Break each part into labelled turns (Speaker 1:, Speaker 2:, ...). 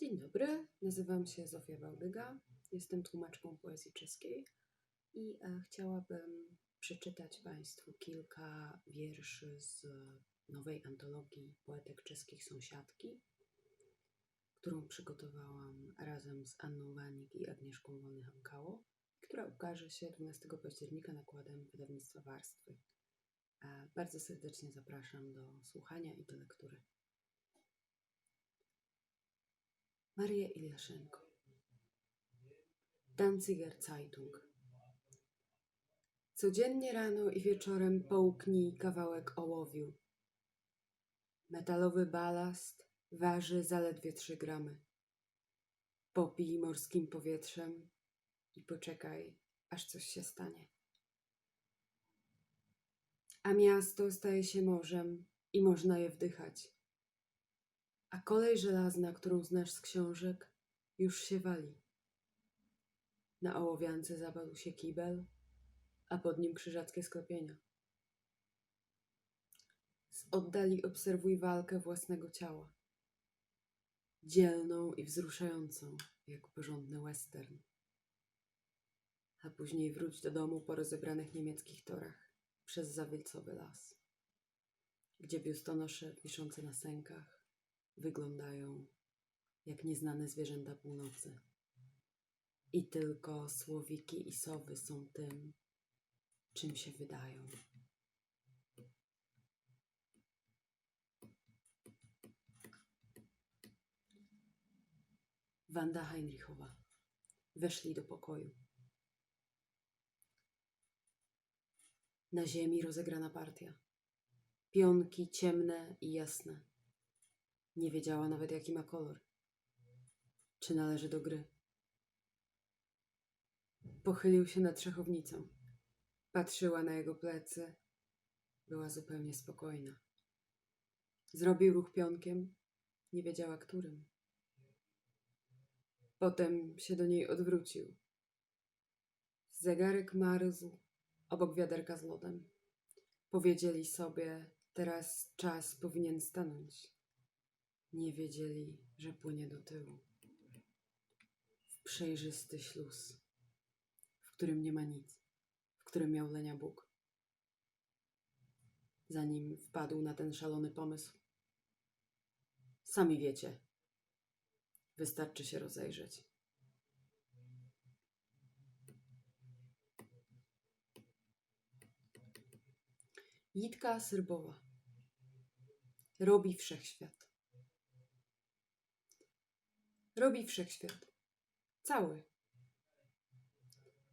Speaker 1: Dzień dobry, nazywam się Zofia Bałdyga, jestem tłumaczką poezji czeskiej i e, chciałabym przeczytać Państwu kilka wierszy z nowej antologii poetek czeskich Sąsiadki, którą przygotowałam razem z Anną Wanik i Agnieszką Wolny-Hamkało, która ukaże się 12 października nakładem wydawnictwa Warstwy. E, Bardzo serdecznie zapraszam do słuchania i do lektury. Maria Iliaszenko. Danziger Zeitung. Codziennie rano i wieczorem połknij kawałek ołowiu. Metalowy balast waży zaledwie 3 gramy. Popij morskim powietrzem i poczekaj, aż coś się stanie. A miasto staje się morzem i można je wdychać a kolej żelazna, którą znasz z książek, już się wali. Na ołowiance zapadł się kibel, a pod nim krzyżackie sklepienia. Z oddali obserwuj walkę własnego ciała. Dzielną i wzruszającą, jak porządny western. A później wróć do domu po rozebranych niemieckich torach przez zawilcowy las, gdzie biustonosze wiszące na sękach wyglądają jak nieznane zwierzęta północy. I tylko słowiki i sowy są tym, czym się wydają. Wanda Heinrichowa. Weszli do pokoju. Na ziemi rozegrana partia. Pionki ciemne i jasne. Nie wiedziała nawet, jaki ma kolor. Czy należy do gry. Pochylił się nad szachownicą. Patrzyła na jego plecy. Była zupełnie spokojna. Zrobił ruch pionkiem. Nie wiedziała, którym. Potem się do niej odwrócił. Zegarek marzł obok wiaderka z lodem. Powiedzieli sobie, teraz czas powinien stanąć. Nie wiedzieli, że płynie do tyłu. W przejrzysty śluz, w którym nie ma nic, w którym miał lenia Bóg. Zanim wpadł na ten szalony pomysł. Sami wiecie. Wystarczy się rozejrzeć. Jitka Syrbowa robi wszechświat robi wszechświat. Cały.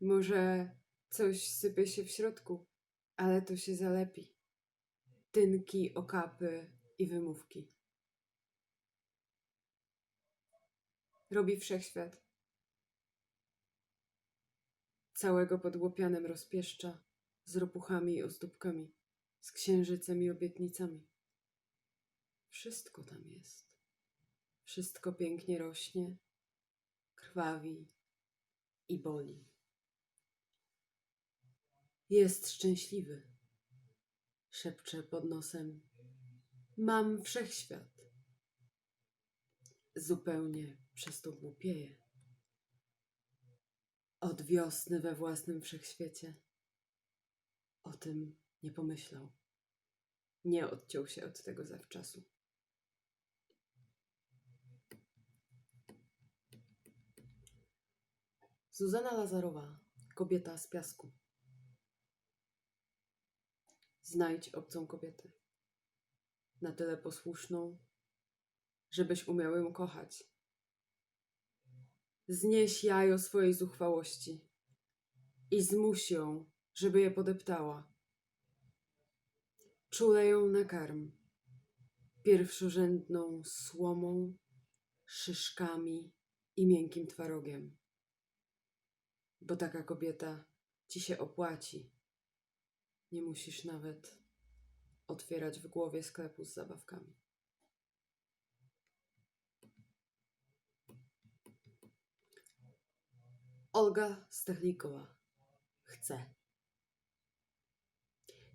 Speaker 1: Może coś sypie się w środku, ale to się zalepi. Tynki, okapy i wymówki. Robi wszechświat. Całego pod łopianem rozpieszcza, z ropuchami i ozdóbkami, z księżycem i obietnicami. Wszystko tam jest. Wszystko pięknie rośnie, krwawi i boli. Jest szczęśliwy. Szepcze pod nosem. Mam wszechświat. Zupełnie przez to głupieje. Od wiosny we własnym wszechświecie. O tym nie pomyślał. Nie odciął się od tego zawczasu. Zuzana Lazarowa, kobieta z piasku. Znajdź obcą kobietę. Na tyle posłuszną, żebyś umiał ją kochać. Znieś jajo swojej zuchwałości i zmuś ją, żeby je podeptała. Czule ją nakarm, pierwszorzędną słomą, szyszkami i miękkim twarogiem bo taka kobieta ci się opłaci. Nie musisz nawet otwierać w głowie sklepu z zabawkami. Olga Stechlikowa chce.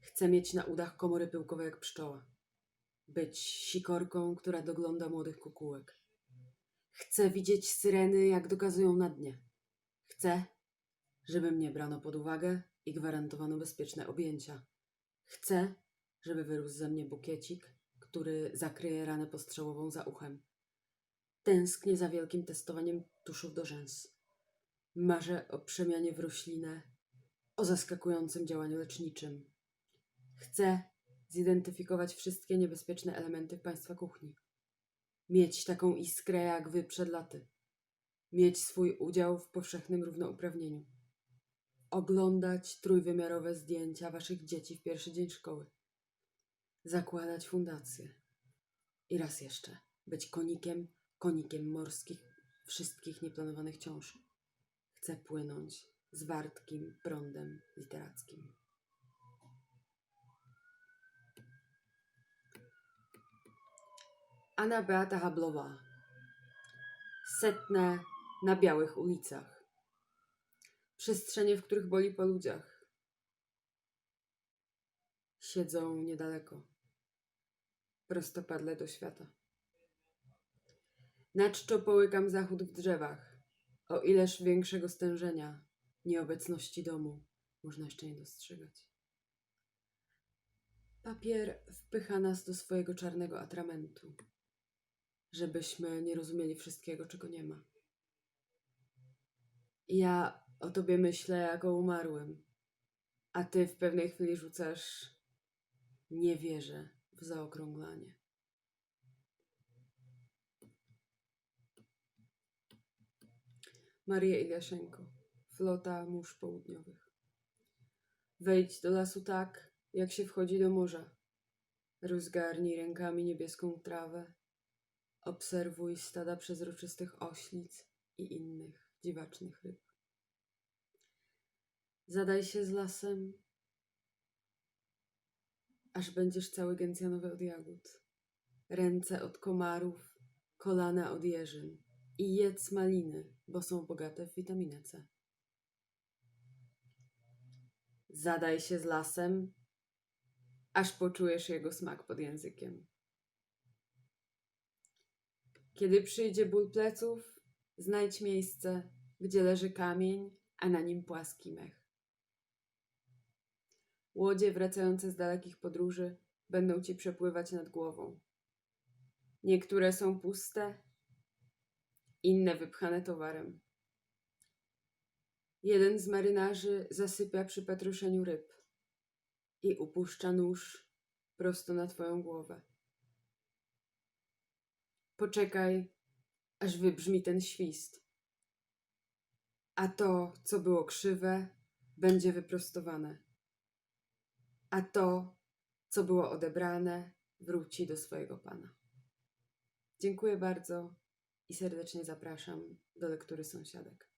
Speaker 1: Chce mieć na udach komory pyłkowe jak pszczoła. Być sikorką, która dogląda młodych kukułek. Chcę widzieć syreny, jak dokazują na dnie. Chcę, żeby mnie brano pod uwagę i gwarantowano bezpieczne objęcia. Chcę, żeby wyrósł ze mnie bukiecik, który zakryje ranę postrzałową za uchem. Tęsknię za wielkim testowaniem tuszów do rzęs. Marzę o przemianie w roślinę, o zaskakującym działaniu leczniczym. Chcę zidentyfikować wszystkie niebezpieczne elementy w państwa kuchni. Mieć taką iskrę jak wy przed laty. Mieć swój udział w powszechnym równouprawnieniu. Oglądać trójwymiarowe zdjęcia waszych dzieci w pierwszy dzień szkoły. Zakładać fundacje. I raz jeszcze być konikiem, konikiem morskich wszystkich nieplanowanych ciąż. Chcę płynąć z wartkim prądem literackim. Anna Beata Hablowa. Setne na białych ulicach. Przestrzenie, w których boli po ludziach. Siedzą niedaleko. Prostopadle do świata. Na czczo połykam zachód w drzewach. O ileż większego stężenia, nieobecności domu, można jeszcze nie dostrzegać. Papier wpycha nas do swojego czarnego atramentu, żebyśmy nie rozumieli wszystkiego, czego nie ma. Ja o tobie myślę jako umarłym, a ty w pewnej chwili rzucasz nie wierzę w zaokrąglanie. Maria Iliaszenko, flota mórz południowych. Wejdź do lasu tak, jak się wchodzi do morza. Rozgarnij rękami niebieską trawę. Obserwuj stada przezroczystych oślic i innych dziwacznych ryb. Zadaj się z lasem, aż będziesz cały gęcjanowy od jagód. Ręce od komarów, kolana od jeżyn. I jedz maliny, bo są bogate w witaminę C. Zadaj się z lasem, aż poczujesz jego smak pod językiem. Kiedy przyjdzie ból pleców, znajdź miejsce, gdzie leży kamień, a na nim płaski mech. Łodzie wracające z dalekich podróży będą ci przepływać nad głową. Niektóre są puste, inne wypchane towarem. Jeden z marynarzy zasypia przy petruszeniu ryb i upuszcza nóż prosto na twoją głowę. Poczekaj, aż wybrzmi ten świst. A to, co było krzywe, będzie wyprostowane. A to, co było odebrane, wróci do swojego pana. Dziękuję bardzo i serdecznie zapraszam do lektury sąsiadek.